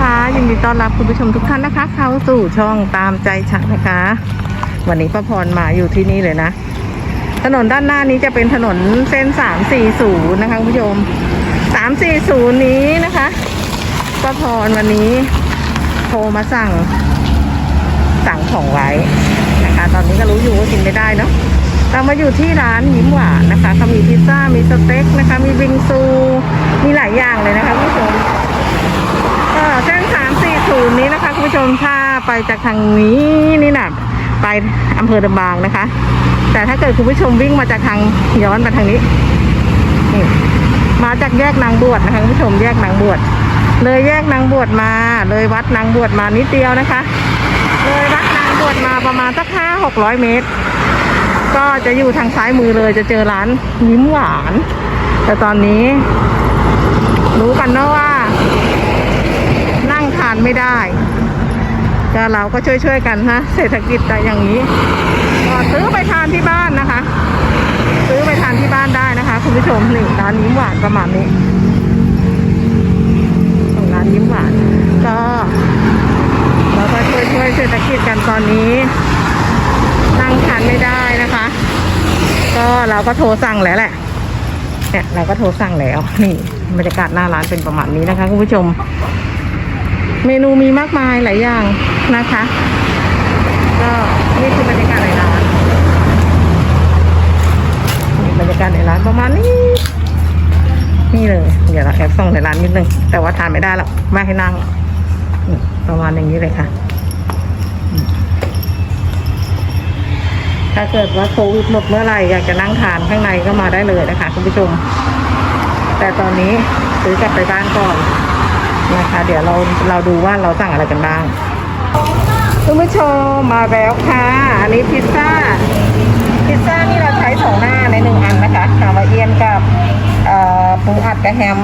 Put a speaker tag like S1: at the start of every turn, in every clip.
S1: คะยินดีต้อนรับคุณผู้ชมทุกท่านนะคะ เข้าสู่ช่องตามใจฉันนะคะ วันนี้ป้าพรมาอยู่ที่นี่เลยนะ ถนนด้านหน้านี้จะเป็นถนนเส้น 340 นะคะคุณผู้ชม 340 นี้นะคะป้าพรวันนี้โทรมาสั่ง สั่งของไว้นะคะ ตอนนี้ก็รู้อยู่ว่ากินไม่ได้เนาะเรามาอยู่ที่ร้านยิ้มหวานนะคะเขามีพิซซ่า มีสเต็กนะคะ มีบิงซู มีหลายอย่างเลยนะคะคุณผู้ชม ก็เส้นสามสี่ศูนย์นี้นะคะคุณ ผู้ชมถ้าไปจากทางนี้นี่นะไปอำเภอดำบางนะคะ แต่ถ้าเกิดคุณผู้ชมวิ่งมาจากทางย้อนมาทางนี้นี่มาจากแยกนางบวชนะคะคุณผู้ชมแยกนางบวชเลยแยกนางบวชมา เลยวัดนางบวชมานิดเดียวนะคะ เลยวัดนางบวชมาประมาณสักห้าหกร้อยเมตร ก็จะอยู่ทางซ้ายมือเลยจะเจอร้านยิ้มหวาน แต่ตอนนี้ รู้กันเนอะว่า นั่งทานไม่ได้ ก็เราก็ช่วยๆกันนะเศรษฐกิจแต่อย่างนี้ก็ซื้อไปทานที่บ้านนะคะ ซื้อไปทานที่บ้านได้นะคะ คุณผู้ชมนี่ร้านยิ้มหวานประมาณนี้ของร้านยิ้มหวาน ก็เราก็ช่วยๆเศรษฐกิจกันตอนนี้นั่งทานไม่ได้นะคะ ก็เราก็โทรสั่งแล้วแหละเนี่ยเราก็โทรสั่งแล้วนี่บรรยากาศหน้าร้านเป็นประมาณนี้นะคะคุณผู้ชม เมนูมีมากมายหลายอย่างนะคะ ก็นี่คือบรรยากาศในร้านบรรยากาศในร้านประมาณนี้ นี่เลย เดี๋ยวเราแอบส่องในร้านนิดนึง แต่ว่าทานไม่ได้หรอกไม่ให้นั่ง ประมาณอย่างนี้เลยค่ะ ถ้าเกิดว่าโควิดหมดเมื่อไหร่อยากจะนั่งทานข้างในก็มาได้เลยนะคะคุณผู้ชม แต่ตอนนี้ซื้อกลับไปบ้านก่อน นะคะ เดี๋ยวเราเราดูว่าเราสั่งอะไรกันบ้างคุณผู้ชมมาแล้วค่ะ อันนี้พิซซ่า พิซซ่านี่เราใช้สองหน้าในหนึ่งอันนะคะฮาวาเอียนกับปูอัดกับแฮม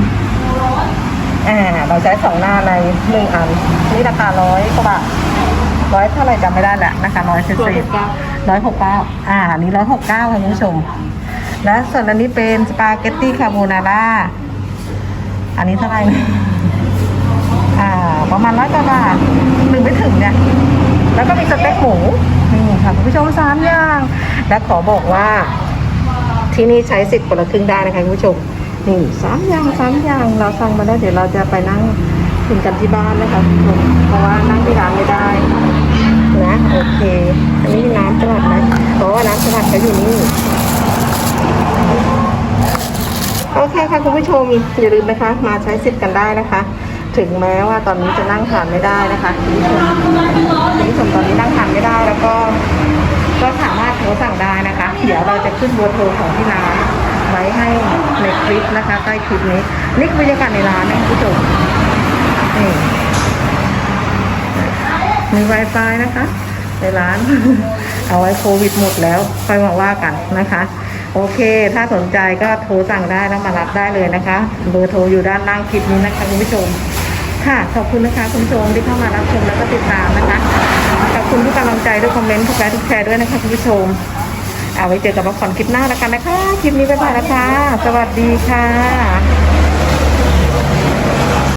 S1: อ่าเราใช้สองหน้าในหนึ่งอัน นี่ราคาร้อยกว่าบาทร้อยเท่าไหร่จำไม่ได้แหละนะคะร้อยสิบสี่ร้อยหกเก้าอ่านนี้ร้อยหกเก้าค่ะคุณผู้ชม และส่วนอันนี้เป็นสปาเกตตี้คาโบนาร่าอันนี้เท่าไหร่นะอ่า ประมาณร้อยกว่าบาทหนึ่งไม่ถึงเนี่ย แล้วก็มีสเต็กหมูนี่ค่ะคุณผู้ชมสามอย่าง และขอบอกว่า ที่นี่ใช้สิทธิ์คนละครึ่งได้นะคะคุณผู้ชม นี่สามอย่างสามอย่างเราสั่งมาได้เดี๋ยวเราจะไปนั่งกินกันที่บ้านนะคะคุณผู้ชมเพราะว่านั่งที่ร้านไม่ได้นะโอเค อันนี้น้ำสลัดไหมเพราะว่าน้ำสลัดเขาอยู่นี่โอเคค่ะคุณผู้ชมอย่าลืมนะคะ มาใช้สิทธิ์กันได้นะคะ ถึงแม้ว่าตอนนี้จะนั่งทานไม่ได้นะคะคุณผู้ชมคุณผู้ชมตอนนี้นั่งทานไม่ได้แล้วก็ก็สามารถโทรสั่งได้นะคะ เดี๋ยวเราจะขึ้นเบอร์โทรของที่ร้านไว้ให้ในคลิปนะคะใต้คลิปนี้นี่คือบรรยากาศในร้านนะคุณผู้ชมนี่มี Wi-Fi นะคะในร้าน เอาไว้โควิดหมดแล้วค่อยมาว่ากันนะคะ โอเค ถ้าสนใจก็โทรสั่งได้แล้วมารับได้เลยนะคะ เบอร์โทรอยู่ด้านล่างคลิปนี้นะคะคุณผู้ชม ค่ะขอบคุณนะคะคุณผู้ชมที่เข้ามารับชมแล้วก็ติดตามนะคะขอบคุณทุกกำลังใจด้วยคอมเมนต์ทุกไลค์ทุกแชร์ด้วยนะคะคุณผู้ชมเอาไว้เจอกับมาผ่อนคลิปหน้าแล้วกันนะคะ คลิปนี้บ๊ายบายนะคะ สวัสดีค่ะ